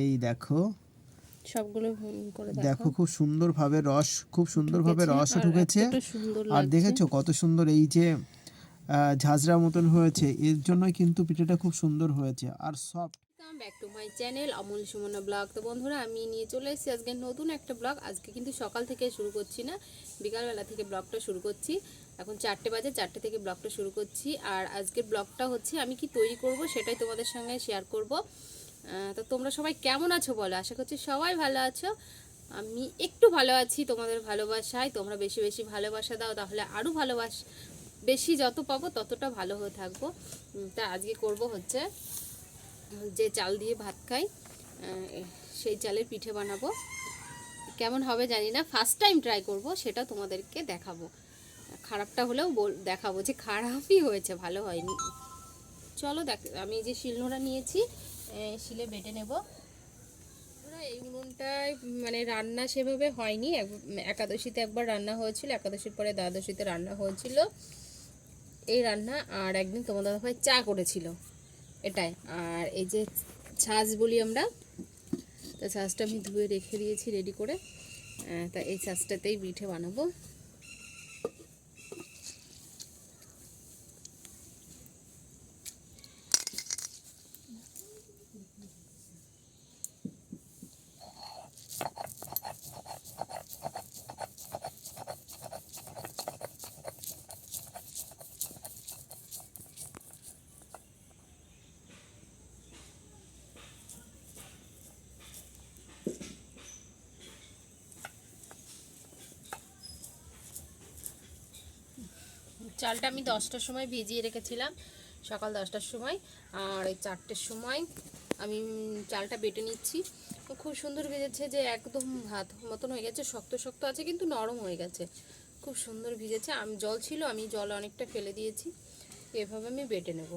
এই দেখো। সবগুলো ভুন করে দেখো। খুব সুন্দরভাবে রস খুব সুন্দরভাবে রস ঢুকেছে। সুন্দর আর দেখেছ কত সুন্দর এই যে ঝাঁঝরা মতন হয়েছে। এর জন্যই কিন্তু পিঠেটা খুব সুন্দর হয়েছে। আর soft welcome back to my channel Amal Sumana vlog. তো বন্ধুরা আমি নিয়ে চলে এসেছি আজকে নতুন একটা ব্লগ। আজকে কিন্তু সকাল থেকে শুরু করছি না বিকালবেলা থেকে ব্লগটা শুরু করছি। এখন চারটে বাজে চারটে থেকে ব্লগটা শুরু করছি। আর আজকের ব্লগটা হচ্ছে আমি কি তৈরি করব সেটাই তোমাদের সঙ্গে শেয়ার করব। তো তোমরা সবাই কেমন আছো বলো? আশা করছি সবাই ভালো আছো। আমি একটু ভালো আছি তোমাদের ভালোবাসায়। তোমরা বেশি বেশি ভালোবাসা দাও, তাহলে আরও ভালোবাস বেশি যত পাবো ততটা ভালো হয়ে থাকব। তা আজকে করব হচ্ছে যে চাল দিয়ে ভাত খাই সেই চালের পিঠে বানাবো। কেমন হবে জানি না ফার্স্ট টাইম ট্রাই করব, সেটা তোমাদেরকে দেখাবো। খারাপটা হলেও বল- দেখাবো যে খারাপই হয়েছে, ভালো হয়নি। চলো দেখ, আমি যে শিলনোড়া নিয়েছি শিলে বেটে নেব। এই উনুনটায় মানে রান্না সেভাবে হয়নি। একাদশীতে একবার রান্না হয়েছিল, একাদশীর পরে দ্বাদশীতে রান্না হয়েছিল। এই রান্না, আর একদিন তোমাদের ভাই চা করেছিল। এটাই, আর এই যে ছাঁচ বলি আমরা, তা ছাঁচটা আমি ধুয়ে রেখে দিয়েছি রেডি করে। তা এই ছাঁচটাতেই পিঠে বানাবো। চালটা আমি দশটার সময় ভিজিয়ে রেখেছিলাম, সকাল দশটার সময়। আর এই চারটের সময় আমি চালটা বেটে নিচ্ছি। খুব সুন্দর ভেজেছে যে একদম ভাত মতন হয়ে গেছে, শক্ত শক্ত আছে কিন্তু নরম হয়ে গেছে। খুব সুন্দর ভিজেছে। আমি জল ছিল, আমি জল অনেকটা ফেলে দিয়েছি। এভাবে আমি বেটে নেব।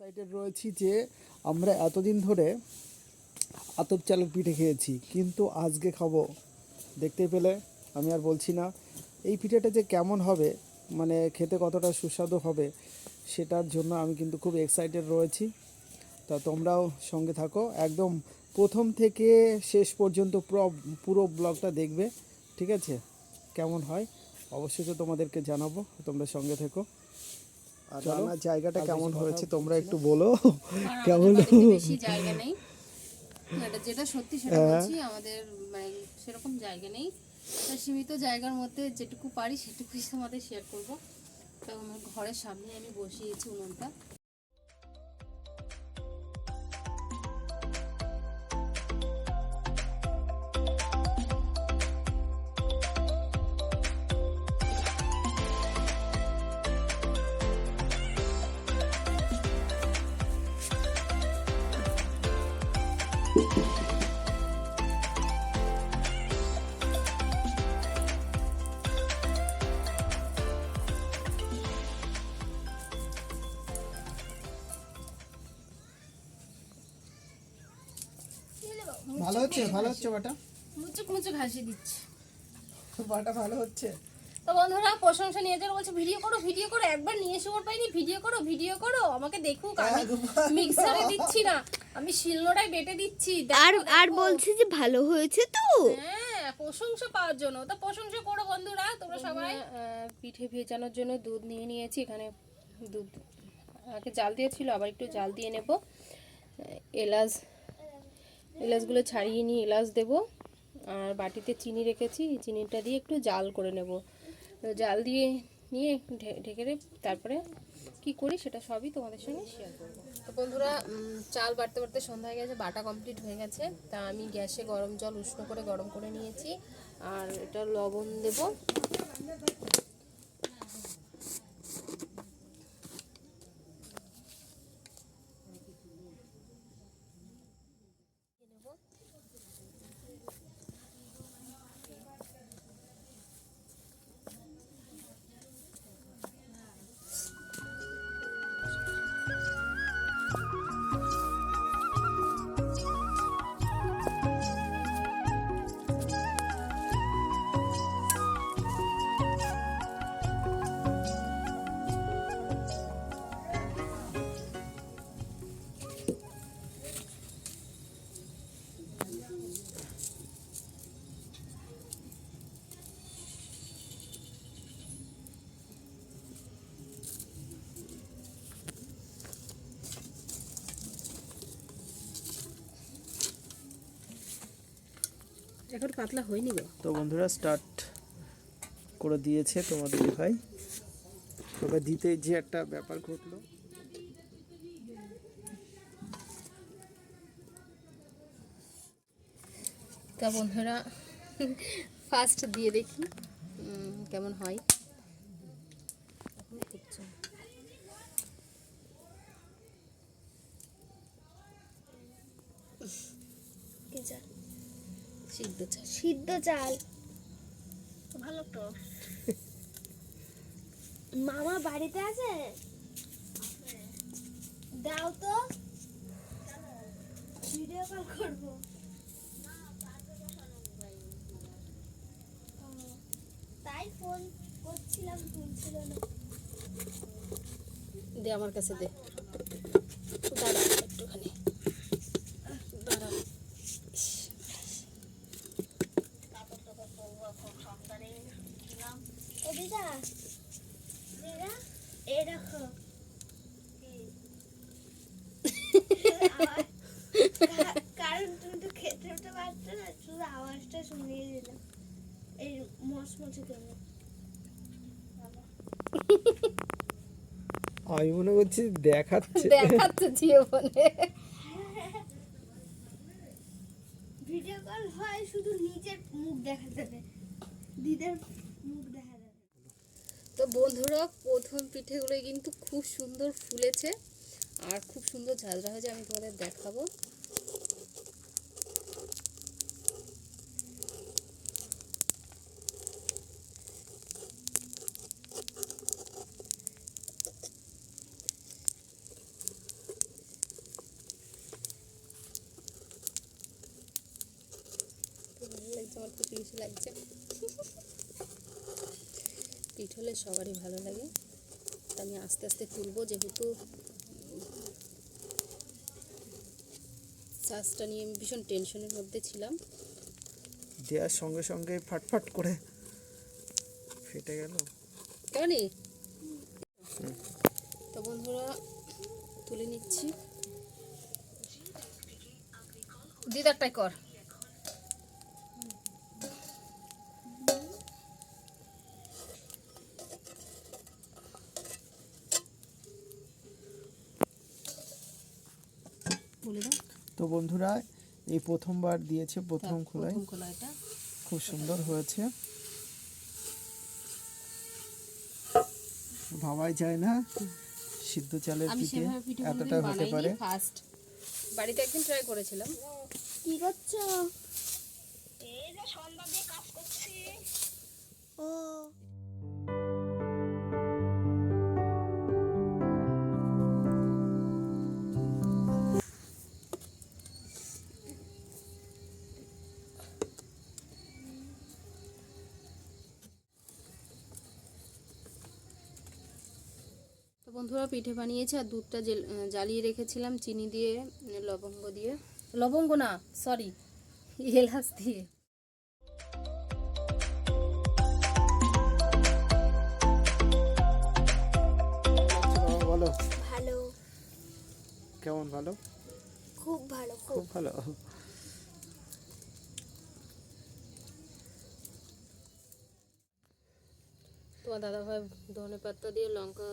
সাইডে রয়েছি যে আমরা এতদিন ধরে আতপ চালের পিঠে খেয়েছি, কিন্তু আজকে খাব। দেখতে পেলে, আমি আর বলছি না। এই পিঠেটা যে কেমন হবে মানে খেতে কতটা সুস্বাদু হবে, সেটার জন্য আমি কিন্তু খুব এক্সাইটেড রয়েছি। তা তোমরাও সঙ্গে থাকো। একদম প্রথম থেকে শেষ পর্যন্ত পুরো পুরো ব্লগটা দেখবে, ঠিক আছে? কেমন হয়? অবশ্যই তো তোমাদেরকে জানাব, তোমরা সঙ্গে থেকো। আর রান্নার জায়গাটা কেমন হয়েছে তোমরা একটু বলো। কেমন বেশি জায়গা নেই। এটা যেটা সত্যি সেটা হ্যাঁ। বলছি আমাদের মানে সেরকম জায়গা নেই। সীমিত জায়গার মধ্যে যেটুকু পারি সেটুকুই তোমাদের শেয়ার করব। তো আমার ঘরের সামনে আমি বসিয়েছি উনুনটা। ভালো হচ্ছে? ভালো হচ্ছে বাটা? মুচুক মুচুক হাসি দিচ্ছে। বাটা ভালো হচ্ছে? তো বন্ধুরা প্রশংসা নিয়ে যারা বলছে ভিডিও করো ভিডিও করো একবার নিয়ে এসে ওর পাইনি ভিডিও করো ভিডিও করো আমাকে দেখুক আমি মিক্সারে দিচ্ছি না। আমি শিলনোড়ায় বেটে দিচ্ছি আর আর বলছি যে ভালো হয়েছে তো। হ্যাঁ প্রশংসা পাওয়ার জন্য। তো প্রশংসা করো বন্ধুরা তোমরা সবাই। পিঠে ভেজানোর জন্য দুধ নিয়ে নিয়েছি এখানে দুধ আগে জাল দিয়েছিল আবার একটু জাল দিয়ে নেব। এলাচ এলাচগুলো ছাড়িয়ে নিয়ে এলাচ দেব। আর বাটিতে চিনি রেখেছি চিনিটা দিয়ে একটু জাল করে নেব। জাল দিয়ে নিয়ে ঢে- ঢেকে রে তারপরে কি করি সেটা সবই তোমাদের সঙ্গে শেয়ার করব। তো বন্ধুরা চাল বাড়তে বাড়তে সন্ধ্যা হয়ে গেছে, বাটা কমপ্লিট হয়ে গেছে। তা আমি গ্যাসে গরম জল উষ্ণ করে গরম করে নিয়েছি। আর এটা লবণ দেব। এখন পাতলা হয়নি গো। তো বন্ধুরা স্টার্ট করে দিয়েছে তোমাদের ভাই। তবে দিতে যে একটা ব্যাপার ঘটলো। তা বন্ধুরা ফার্স্ট দিয়ে দেখি কেমন হয়। কি চাল সিদ্ধ চাল। সিদ্ধ চাল। ভালো তো। মামা বাড়িতে আছে? দাও তো। ভিডিও কল করব। তাই ফোন করছিলাম তুলছিল না। দে আমার কাছে দে দাঁড়া একটুখানি দাঁড়া ও দিদা দিদা এই দেখো আওয়াজ- কা- কারণ তুমি তো খেতে উঠতে পারছ না শুধু আওয়াজটা শুনিয়ে দিলাম এই মশমশে কেমন আমি মনে করছি দেখাচ্ছে। দেখাচ্ছে জীবনে ভিডিও কল হয় শুধু নিজের মুখ দেখা যাবে। দিদের মুখ দেখা যাবে। তো বন্ধুরা প্রথম পিঠেগুলো কিন্তু খুব সুন্দর ফুলেছে। আর খুব সুন্দর ঝাঁঝরা হয়েছে আমি তোমাদের দেখাবো। খুশি লাগছে। পিঠ হলে সবারই ভালো লাগে। আমি আস্তে আস্তে তুলবো যেহেতু শ্বাসটা নিয়ে আমি ভীষণ টেনশনের মধ্যে ছিলাম। দেওয়ার সঙ্গে সঙ্গে ফাটফাট করে ফেটে গেল। কেমনই তো বন্ধুরা তুলে নিচ্ছি। দিদারটাই কর। বলে দাও। তো বন্ধুরা এই প্রথমবার দিয়েছে প্রথম খোলায়। খুব সুন্দর হয়েছে। ভাবাই যায় না সিদ্ধ চালের পিঠে এতটা হতে পারে। ফার্স্ট বাড়িতে একদিন ট্রাই করেছিলাম। কি করছ? এই যে সন্ধ্যা দিয়ে কাজ করছি। ও। বন্ধুরা পিঠে বানিয়েছে আর দুধটা জ্বালিয়ে রেখেছিলাম চিনি দিয়ে লবঙ্গ দিয়ে। লবঙ্গ না সরি এলাচ দিয়ে। বলো। ভালো। কেমন ভালো? খুব ভালো খুব। খুব ভালো। তোমার দাদাভাই ধনে পাতা দিয়ে লঙ্কা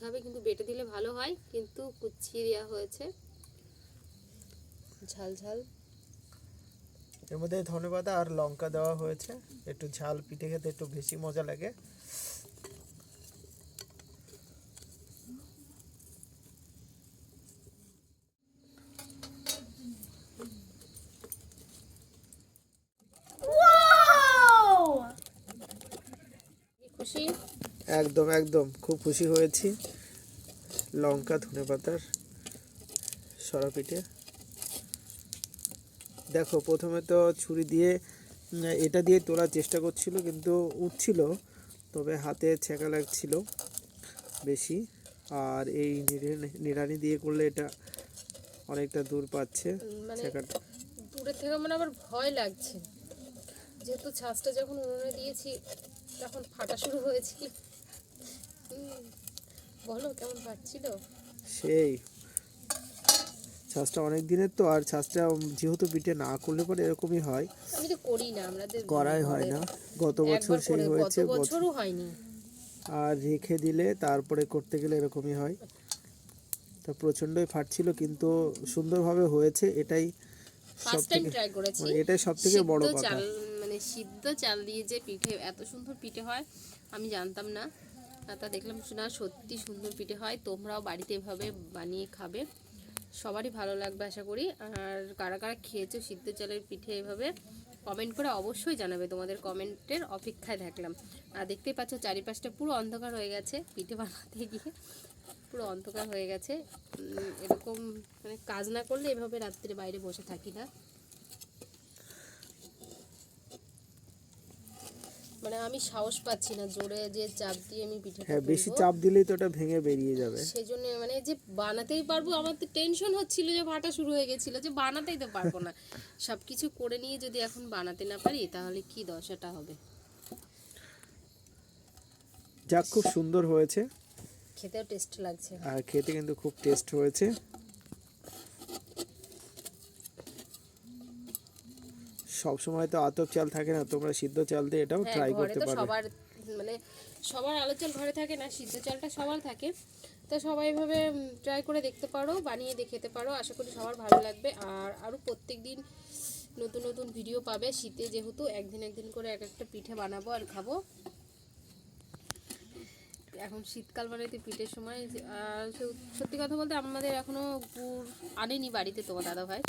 খাবে কিন্তু বেটে দিলে ভালো হয়, কিন্তু কুচিয়ে দেওয়া হয়েছে। ঝাল ঝাল। এর মধ্যে ধনেপাতা আর লঙ্কা দেওয়া হয়েছে। একটু ঝাল, পিঠে খেতে একটু বেশি মজা লাগে খুশি একদম একদম। খুব খুশি হয়েছি। লঙ্কা ধনেপাতার সরা পিঠে দেখো প্রথমে তো ছুরি দিয়ে এটা দিয়ে তোলার চেষ্টা করছিল কিন্তু উঠছিল। তবে হাতে ছেঁকা লাগছিল বেশি। আর এই নিড়ে- নিড়ানি দিয়ে করলে এটা অনেকটা দূর পাচ্ছে মানে ছেঁকাটা দূরের থেকে মানে আবার ভয় লাগছে। যেহেতু ছাঁচটা যখন উনুনে দিয়েছি তখন ফাটা শুরু হয়েছিল। বলো কেমন ফাটছিল সেই। ছাঁচটা অনেক দিনের তো আর ছাঁচটা যেহেতু পিঠে না করলে পরে এরকমই হয়। আমি তো করি না আমাদের করাই হয় না। গত বছর সেই হয়েছে বছরও হয়নি। আর রেখে দিলে তারপরে করতে গেলে এরকমই হয়। তা প্রচণ্ডই ফাটছিল কিন্তু সুন্দরভাবে হয়েছে এটাই ফার্স্ট টাইম ট্রাই করেছি। মানে এটাই সব থেকে বড় কথা। মানে সিদ্ধ চাল দিয়ে যে পিঠে এত সুন্দর পিঠে হয় আমি জানতাম না। তা দেখলাম না সত্যি সুন্দর পিঠে হয়। তোমরাও বাড়িতে এভাবে বানিয়ে খাবে। সবারই ভালো লাগবে আশা করি। আর কারা কারা খেয়েছো সিদ্ধ চালের পিঠে এভাবে কমেন্ট করে অবশ্যই জানাবে। তোমাদের কমেন্টের অপেক্ষায় থাকলাম। আর দেখতেই পাচ্ছ, চারিপাশটা পুরো অন্ধকার হয়ে গেছে পিঠে বানাতে গিয়ে। পুরো অন্ধকার হয়ে গেছে। এরকম মানে কাজ না করলে এভাবে রাত্রে বাইরে বসে থাকি না। মানে আমি সাহস পাচ্ছি না জোরে যে চাপ দিয়ে আমি পিঠেটা হ্যাঁ বেশি চাপ দিলেই তো ওটা ভেঙে বেরিয়ে যাবে। সেজন্য মানে যে বানাতেই পারব আমার তো টেনশন হচ্ছিল যে ভাটা শুরু হয়ে গেছিল যে বানাতেই তো পারব না। সব কিছু করে নিয়ে যদি এখন বানাতে না পারি তাহলে কি দশাটা হবে? যাক খুব সুন্দর হয়েছে। খেতেও টেস্ট লাগছে। আর খেতে কিন্তু খুব টেস্ট হয়েছে। সব সময় তো আতপ চাল থাকে না তোমরা সিদ্ধ চাল দিয়ে এটাও হ্যাঁ ট্রাই ঘরে করতে তো পারো। সবার মানে সবার আলো চাল ঘরে থাকে না সিদ্ধ চালটা সবার থাকে। তো সবাই এভাবে ট্রাই করে দেখতে পারো বানিয়ে দেখে খেতে পারো আশা করি সবার ভালো লাগবে। আর আরও প্রত্যেক দিন নতুন নতুন ভিডিও পাবে শীতে যেহেতু একদিন একদিন করে এক একটা পিঠে বানাবো আর খাব। এখন শীতকাল মানে পিঠের সময় আর সত্যি কথা বলতে আমাদের এখনও গুড় আনেনি বাড়িতে তোমার দাদা ভাই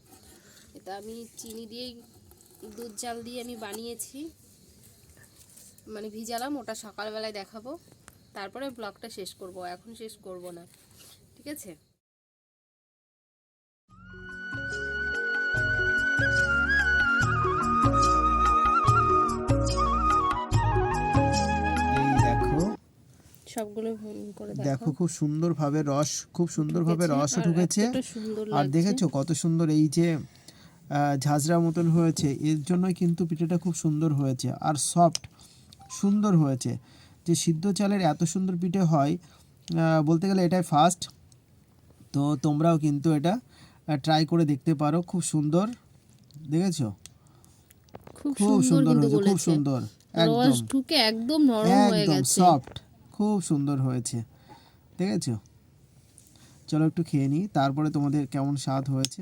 এটা আমি চিনি দিয়েই দুধ জাল দিয়ে আমি বানিয়েছি। মানে ভিজালাম ওটা সকালবেলায় দেখাবো। তারপরে ব্লগটা শেষ করব এখন শেষ করব না। ঠিক আছে? দেখো। সবগুলো করে দেখো। খুব সুন্দরভাবে রস খুব সুন্দরভাবে রসও ঢুকেছে। এতটা সুন্দর আর দেখেছ কত সুন্দর এই যে ঝাঁঝরা মতন হয়েছে। এর জন্যই কিন্তু পিঠাটা খুব সুন্দর হয়েছে আর সফট সুন্দর হয়েছে। যে সিদ্ধ চালের এত সুন্দর পিঠে হয় বলতে গেলে এটাই ফার্স্ট তো তোমরাও কিন্তু এটা ট্রাই করে দেখতে পারো। খুব সুন্দর দেখেছ? খুব সুন্দর হয়েছে খুব সুন্দর একদম। ঢুকে একদম নরম হয়ে একদম গেছে। সফট খুব সুন্দর হয়েছে দেখেছ? চলো একটু খেয়ে নিই তারপরে তোমাদের কেমন স্বাদ হয়েছে।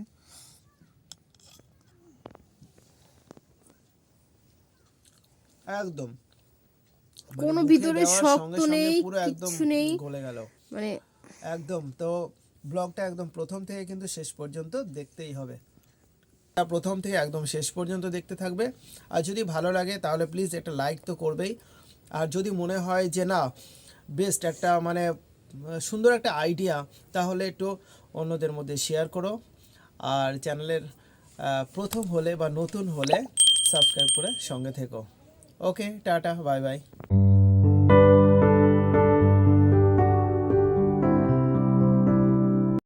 একদম। মানে কোনো ভিতরে শক্ত নেই, একদম নেই। গলে গেল। মানে একদম তো ব্লগটা একদম প্রথম থেকে কিন্তু শেষ পর্যন্ত দেখতেই হবে। প্রথম থেকে একদম শেষ পর্যন্ত দেখতে থাকবে। আর যদি ভালো লাগে তাহলে প্লিজ একটা লাইক তো করবেই। আর যদি মনে হয় যে না বেস্ট একটা মানে সুন্দর একটা আইডিয়া তাহলে একটু অন্যদের মধ্যে শেয়ার করো। আর চ্যানেলের প্রথম হলে বা নতুন হলে সাবস্ক্রাইব করে সঙ্গে থেকো। ওকে টাটা বাই বাই